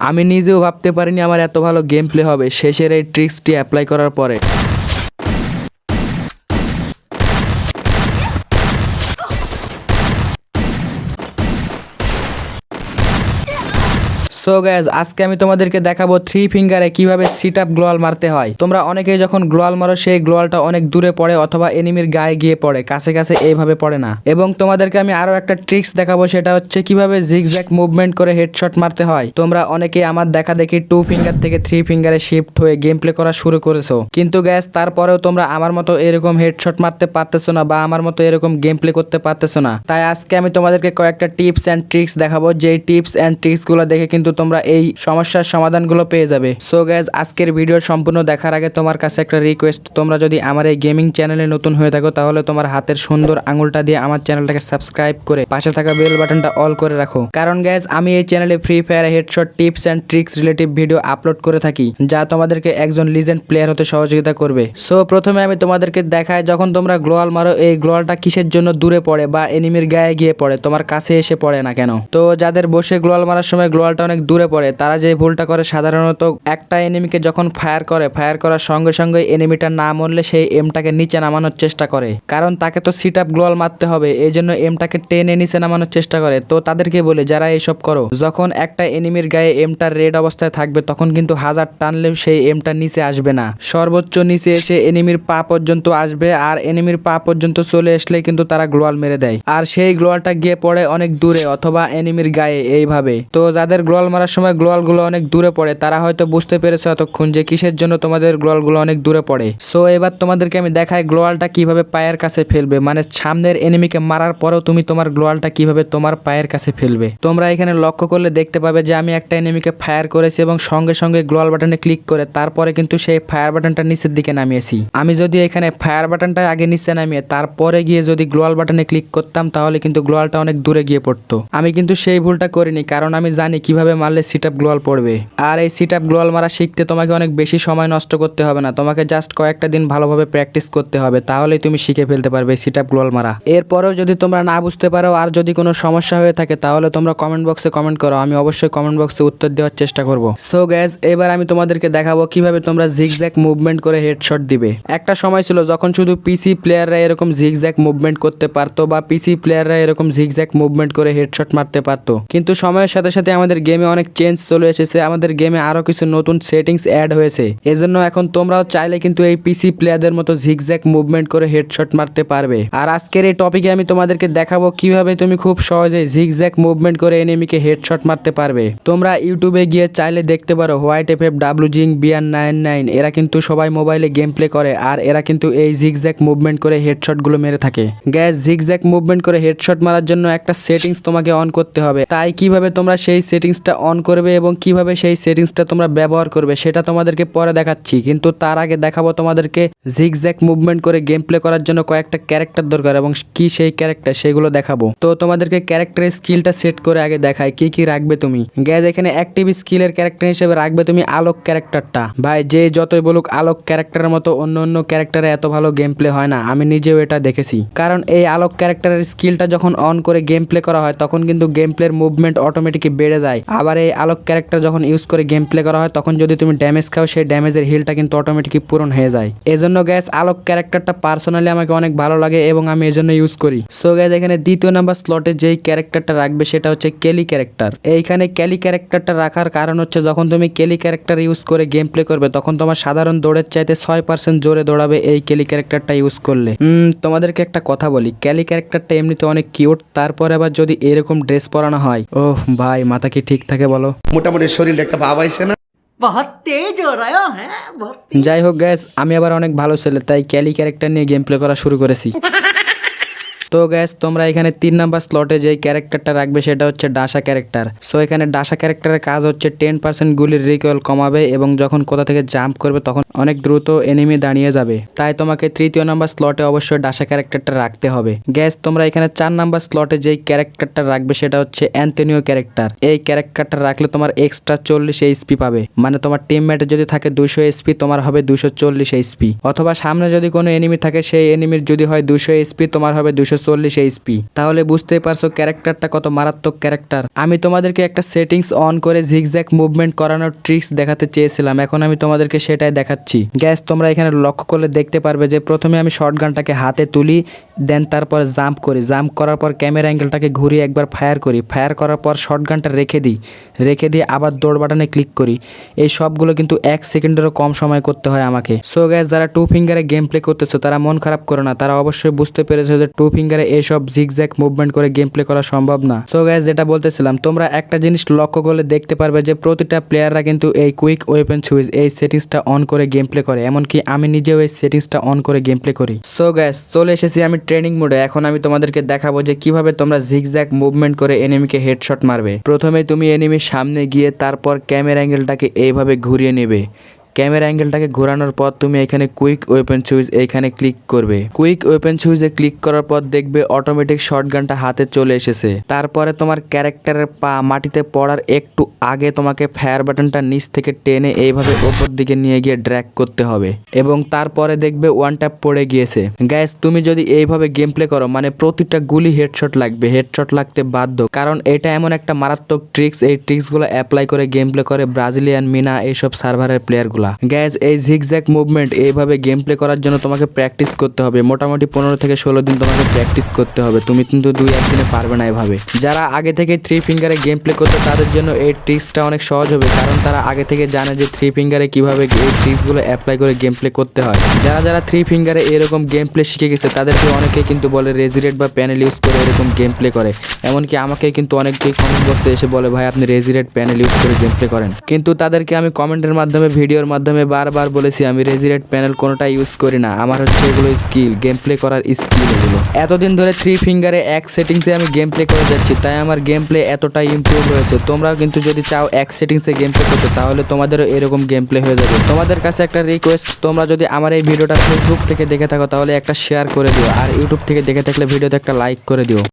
আমি নিজেও ভাবতে পারিনি আমার এত ভালো গেম প্লে হবে। শেষের এই ট্রিক্সটি অ্যাপ্লাই করার পরে। সো গ্যাস আজকে আমি তোমাদেরকে দেখাবো থ্রি ফিঙ্গারে কীভাবে সিট আপ গ্লোয়াল মারতে হয়। তোমরা অনেকেই যখন গ্লোয়াল মারো, সেই গ্লোয়ালটা অনেক দূরে পড়ে অথবা এনিমির গায়ে গিয়ে পড়ে, কাছে কাছে এইভাবে পড়ে না। এবং তোমাদেরকে আমি আরও একটা ট্রিক্স দেখাবো, সেটা হচ্ছে কীভাবে জিগজ্যাক মুভমেন্ট করে হেডশট মারতে হয়। তোমরা অনেকেই আমার দেখা দেখি টু ফিঙ্গার থেকে থ্রি ফিঙ্গারে শিফট হয়ে গেম প্লে করা শুরু করেছ। কিন্তু গ্যাস তারপরেও তোমরা আমার মতো এরকম হেডশট মারতে পারতেছো না বা আমার মতো এরকম গেম প্লে করতে পারতেছো না। তাই আজকে আমি তোমাদেরকে কয়েকটা টিপস অ্যান্ড ট্রিক্স দেখাবো। যেই টিপস অ্যান্ড ট্রিক্সগুলো দেখে কিন্তু তোমরা এই সমস্যার সমাধানগুলো পেয়ে যাবে। সো গ্যাস আজকের ভিডিও সম্পূর্ণ দেখার আগে তোমার কাছে একটা রিকোয়েস্ট তোমরা যদি আমার এই গেমিং চ্যানেলে নতুন হয়ে থাকো, তাহলে তোমার হাতের সুন্দর আঙুলটা দিয়ে আমার চ্যানেলটাকে সাবস্ক্রাইব করে পাশে থাকা বেল বাটনটা অল করে রাখো। কারণ গ্যাস আমি এই চ্যানেলে Free Fire headshot tips and tricks relative video upload করে থাকি, যা তোমাদেরকে একজন লিজেন্ড প্লেয়ার হতে সহযোগিতা করবে। সো প্রথমে আমি তোমাদেরকে দেখাই, যখন তোমরা গ্লোয়াল মারো, এই গ্লোয়ালটা কিসের জন্য দূরে পড়ে বা এনিমির গায়ে গিয়ে পড়ে? তোমার কাছে এসে পড়ে না কেন? তো যাদের বসে গ্লোয়াল মারার সময় গ্লোয়ালটা অনেক দূরে পড়ে। তারা যে ভুলটা করে সাধারণত একটা এনিমিকে যখন ফায়ার করে ফায়ার করার সঙ্গে সঙ্গে এনিমিটা না মরলে সেই এমটাকে নিচে নামানোর চেষ্টা করে। কারণ তাকে তো সিট আপ গ্লোয়াল মারতে হবে, এই জন্য এমটাকে টেনে নিচে নামানোর চেষ্টা করে। তো তাদেরকে বলে, যারা এইসব করো। যখন একটা এনিমির গায়ে এমটা রেড অবস্থায় থাকবে, তখন কিন্তু হাজার টানলেও সেই এমটা নিচে আসবে না। সর্বোচ্চ নিচে এসে এনিমির পা পর্যন্ত আসবে আর এনিমির পা পর্যন্ত চলে আসলে কিন্তু তারা গ্লোয়াল মেরে দেয়। আর সেই গ্লোয়ালটা গিয়ে পড়ে অনেক দূরে অথবা এনিমির গায়ে এইভাবে। তো যাদের গ্লোয়াল মারার সময় গ্লোয়ালগুলো অনেক দূরে পড়ে। তারা হয়তো বুঝতে পেরেছে অতক্ষণ যে কিসের জন্য তোমাদের গ্লোয়ালগুলো অনেক দূরে পড়ে। সো এবার তোমাদেরকে আমি দেখাই গ্লোয়ালটা কীভাবে পায়ের কাছে ফেলবে। মানে সামনের এনিমিকে মারার পরেও তুমি তোমার গ্লোয়ালটা কীভাবে তোমার পায়ের কাছে ফেলবে। তোমরা এখানে লক্ষ্য করলে দেখতে পাবে যে আমি একটা এনিমিকে ফায়ার করেছি এবং সঙ্গে সঙ্গে গ্লোয়াল বাটনে ক্লিক করে তারপরে কিন্তু সেই ফায়ার বাটনটা নিচের দিকে নামিয়েছি। আমি যদি এখানে ফায়ার বাটনটা আগে নিচে নামিয়ে তারপরে গিয়ে যদি গ্লোয়াল বাটনে ক্লিক করতাম তাহলে কিন্তু গ্লোয়ালটা অনেক দূরে গিয়ে পড়তো। আমি কিন্তু সেই ভুলটা করিনি, কারণ আমি জানি কীভাবে মারলে সিট আপ গ্লোয়াল পড়বে। আর এই সিট আপ গ্লোয়াল মারা শিখতে তোমাকে অনেক বেশি সময় নষ্ট করতে হবে না। তোমাকে জাস্ট কয়েকটা দিন ভালোভাবে প্র্যাকটিস করতে হবে, তাহলেই তুমি শিখে ফেলতে পারবে সিট আপ গ্লোয়াল মারা। এরপরেও যদি তোমরা না বুঝতে পারো আর যদি কোনো সমস্যা হয়ে থাকে, তাহলে তোমরা কমেন্ট বক্সে কমেন্ট করো। আমি অবশ্যই কমেন্ট বক্সে উত্তর দেওয়ার চেষ্টা করব। সো গ্যাস এবার আমি তোমাদেরকে দেখাবো কীভাবে তোমরা জিগজ্যাক মুভমেন্ট করে হেডশট দিবে। একটা সময় ছিল যখন শুধু পিসি প্লেয়াররা এরকম জিগ জিগজ্যাক মুভমেন্ট করতে পারতো বা পিসি প্লেয়াররা এরকম জিগজ্যাক মুভমেন্ট করে হেডশট মারতে পারতো। কিন্তু সময়ের সাথে সাথে আমাদের গেমে অনেক চেঞ্জ চলে এসেছে, আমাদের গেমে আরও কিছু নতুন সেটিংস অ্যাড হয়েছে। এজন্য এখন তোমরাও চাইলে কিন্তু এই পিসি প্লেয়ারদের মতো জিগজ্যাক মুভমেন্ট করে হেডশট মারতে পারবে। আর আজকের এই টপিকে আমি তোমাদেরকে দেখাবো কীভাবে তুমি খুব সহজে জিগজ্যাক মুভমেন্ট করে এনিমিকে হেডশট মারতে পারবে। তোমরা ইউটিউবে গিয়ে চাইলে দেখতে পারো হোয়াইট এফ এফ ডাব্লু জিং নাইন নাইন এরা কিন্তু সবাই মোবাইলে গেম প্লে করে, আর এরা কিন্তু এই জিগজ্যাক মুভমেন্ট করে হেডশটগুলো মেরে থাকে। গ্যাস জিগজ্যাক মুভমেন্ট করে হেডশট মারার জন্য একটা সেটিংস তোমাকে অন করতে হবে। তাই কীভাবে তোমরা সেই সেটিংসটা অন করবে এবং কীভাবে সেই সেটিংসটা তোমরা ব্যবহার করবে, সেটা তোমাদেরকে পরে দেখাচ্ছি। কিন্তু তার আগে দেখাবো তোমাদেরকে জিগজ্যাক মুভমেন্ট করে গেম প্লে করার জন্য কয়েকটা ক্যারেক্টার দরকার এবং কি সেই ক্যারেক্টার সেগুলো দেখাবো। তো তোমাদেরকে ক্যারেক্টারের স্কিলটা সেট করে আগে দেখায় কি কি রাখবে তুমি। গ্যাস এখানে অ্যাক্টিভ স্কিলের ক্যারেক্টার হিসেবে রাখবে তুমি আলোক ক্যারেক্টারটা ভাই, যে যতই বলুক আলোক ক্যারেক্টারের মতো অন্য অন্য ক্যারেক্টারে এত ভালো গেম প্লে হয় না, আমি নিজেও এটা দেখেছি। কারণ এই আলোক ক্যারেক্টারের স্কিলটা যখন অন করে গেম প্লে করা হয়, তখন কিন্তু গেম প্লের মুভমেন্ট অটোমেটিক বেড়ে যায়। আবার এই আলোক ক্যারেক্টার যখন ইউজ করে গেম প্লে করা হয়, তখন যদি তুমি ড্যামেজ খাও, সেই ড্যামেজের হিলটা কিন্তু অটোমেটিকই পূরণ হয়ে যায়। এজন্য গ্যাস আলোক ক্যারেক্টারটা পার্সোনালি আমাকে অনেক ভালো লাগে এবং আমি এজন্য ইউজ করি। সো গ্যাস এখানে দ্বিতীয় নাম্বার স্লটে যেই ক্যারেক্টারটা রাখবে, সেটা হচ্ছে কেলি ক্যারেক্টার এইখানে কেলি ক্যারেক্টারটা রাখার কারণ হচ্ছে, যখন তুমি কেলি ক্যারেক্টার ইউজ করে গেম প্লে করবে, তখন তোমার সাধারণ দৌড়ের চাইতে ছয় পার্সেন্ট জোরে দৌড়াবে এই কেলি ক্যারেক্টারটা ইউজ করলে। তোমাদেরকে একটা কথা বলি ক্যালি ক্যারেক্টারটা এমনিতে অনেক কিউট তারপরে আবার যদি এরকম ড্রেস পরানো হয়, ওহ, ভাই, মাথা কি ঠিক থাকে? থাকে বলো। মোটামুটি শরীরে একটা ভাব আইছে না? যাই হোক গ্যাস আমি আবার অনেক ভালো ছেলে তাই ক্যালি ক্যারেক্টার নিয়ে গেম প্লে করা শুরু করেছি। তো গ্যাস তোমরা এখানে তিন নাম্বার স্লটে যে ক্যারেক্টারটা রাখবে সেটা হচ্ছে ডাসা ক্যারেক্টার সো এখানে ডাসা ক্যারেক্টারের কাজ হচ্ছে টেন পার্সেন্ট গুলির রিকোয়েল কমাবে এবং যখন কোথা থেকে জাম্প করবে তখন অনেক দ্রুত এনিমি দাঁড়িয়ে যাবে। তাই তোমাকে তৃতীয় নাম্বার স্লটে অবশ্যই ডাসা ক্যারেক্টারটা রাখতে হবে। গ্যাস তোমরা এখানে চার নাম্বার স্লটে যেই ক্যারেক্টারটা রাখবে সেটা হচ্ছে অ্যান্থনিও ক্যারেক্টার এই ক্যারেক্টারটা রাখলে তোমার এক্সট্রা চল্লিশ এইচপি পাবে। মানে তোমার টিমমেটে যদি থাকে দুশো এইচপি তোমার হবে দুশো চল্লিশ এইচপি অথবা সামনে যদি কোনো এনিমি থাকে, সেই এনিমির যদি হয় দুশো এইচপি তোমার হবে দুশো চল্লিশ এইচপি তাহলে বুঝতেই পারছ ক্যারেক্টারটা কত মারাত্মক ক্যারেক্টার। আমি তোমাদেরকে একটা সেটিংস অন করে ঝিকজ্যাক মুভমেন্ট করানোর ট্রিক্স দেখাতে চেয়েছিলাম। এখন আমি তোমাদেরকে সেটাই দেখাচ্ছি। গ্যাস তোমরা এখানে লক্ষ্য করলে দেখতে পারবে যে প্রথমে আমি শর্ট গানটাকে হাতে তুলি দেন তারপর জাম্প করি। জাম্প করার পর ক্যামেরা অ্যাঙ্গেলটাকে ঘুরিয়ে একবার ফায়ার করি। ফায়ার করার পর শর্ট গানটা রেখে দিই। রেখে দিয়ে আবার দৌড় বাটনে ক্লিক করি। এই সবগুলো কিন্তু এক সেকেন্ডেরও কম সময় করতে হয় আমাকে। সো গ্যাস যারা টু ফিঙ্গারে গেম প্লে করতেছো, তারা মন খারাপ করো না। তারা অবশ্যই বুঝতে পেরেছ যে টু ফিঙ্গারে এইসব জিগজ্যাক মুভমেন্ট করে গেম প্লে করা সম্ভব না। সো গ্যাস যেটা বলতেছিলাম, তোমরা একটা জিনিস লক্ষ্য করলে দেখতে পারবে যে প্রতিটা প্লেয়াররা কিন্তু এই কুইক ওয়েপেন সুইচ এই সেটিংসটা অন করে গেম প্লে করে, এমনকি আমি নিজেও এই সেটিংসটা অন করে গেম প্লে করি। সো গ্যাস চলে এসেছি আমি ট্রেনিং মোডে এখন আমি তোমাদেরকে দেখাবো যে কীভাবে তোমরা জিগজ্যাক মুভমেন্ট করে এনিমিকে হেডশট মারবে। প্রথমে তুমি এনিমির সামনে গিয়ে তারপর ক্যামেরা অ্যাঙ্গেলটাকে এইভাবে ঘুরিয়ে নেবে। ক্যামেরা অ্যাঙ্গেলটাকে ঘোরানোর পর তুমি এখানে কুইক ওয়েপেন সুইচ এইখানে ক্লিক করবে। কুইক ওয়েপেন সুইচে ক্লিক করার পর দেখবে অটোমেটিক শটগানটা হাতে চলে এসেছে। তারপরে তোমার ক্যারেক্টারের পা মাটিতে পড়ার একটু আগে তোমাকে ফায়ার বাটনটা নিচ থেকে টেনে এইভাবে ওপর দিকে নিয়ে গিয়ে ড্র্যাক করতে হবে। এবং তারপরে দেখবে ওয়ান ট্যাপ পড়ে গিয়েছে। গ্যাস তুমি যদি এইভাবে গেম প্লে করো মানে প্রতিটা গুলি হেডশট লাগবে। হেডশট লাগতে বাধ্য। কারণ এটা এমন একটা মারাত্মক ট্রিক্স। এই ট্রিক্সগুলো অ্যাপ্লাই করে গেম প্লে করে ব্রাজিলিয়ান মিনা এইসব সার্ভারের প্লেয়ারগুলা। গ্যাস এই ঝিকজ্যাক মুভমেন্ট এইভাবে গেম প্লে করার জন্য তোমাকে প্র্যাকটিস করতে হবে। মোটামুটি পনেরো থেকে ষোলো দিন তোমাকে প্র্যাকটিস করতে হবে। তুমি কিন্তু দুই একদিনে পারবে না এভাবে। যারা আগে থেকে থ্রি ফিঙ্গারে গেম প্লে করতে, তাদের জন্য এই ট্রিক্সটা অনেক সহজ হবে, কারণ তারা আগে থেকে জানে যে থ্রি ফিঙ্গারে কীভাবে এই ট্রিক্সগুলো অ্যাপ্লাই করে গেম প্লে করতে হয়। যারা যারা থ্রি ফিঙ্গারে এরকম গেম প্লে শিখে গেছে, তাদেরকে অনেকেই কিন্তু বলে রেজিরেট বা প্যানেল ইউজ করে এরকম গেম প্লে করে। এমনকি আমাকে কিন্তু অনেকেই কমেন্ট বক্সে এসে বলে, ভাই, আপনি রেজিরেট প্যানেল ইউজ করে গেম প্লে করেন। কিন্তু তাদেরকে আমি কমেন্টের মাধ্যমে ভিডিওর মাধ্যমে বারবার বলেছি আমি রেজিরেট প্যানেল কোনোটা ইউজ করি না। আমার হচ্ছে এগুলো স্কিল গেম প্লে করার স্কিল এগুলো। এতদিন ধরে থ্রি ফিঙ্গারে এক সেটিংসে আমি গেম প্লে করে যাচ্ছি, তাই আমার গেম প্লে এতটা ইমপ্রুভ হয়েছে। তোমরাও কিন্তু যদি চাও এক সেটিংসে গেম প্লে করতে, তাহলে তোমাদেরও এরকম গেম প্লে হয়ে যাবে। তোমাদের কাছে একটা রিকোয়েস্ট তোমরা যদি আমার এই ভিডিওটা ফেসবুক থেকে দেখে থাকো, তাহলে একটা শেয়ার করে দিও। আর ইউটিউব থেকে দেখে থাকলে ভিডিওতে একটা লাইক করে দিও।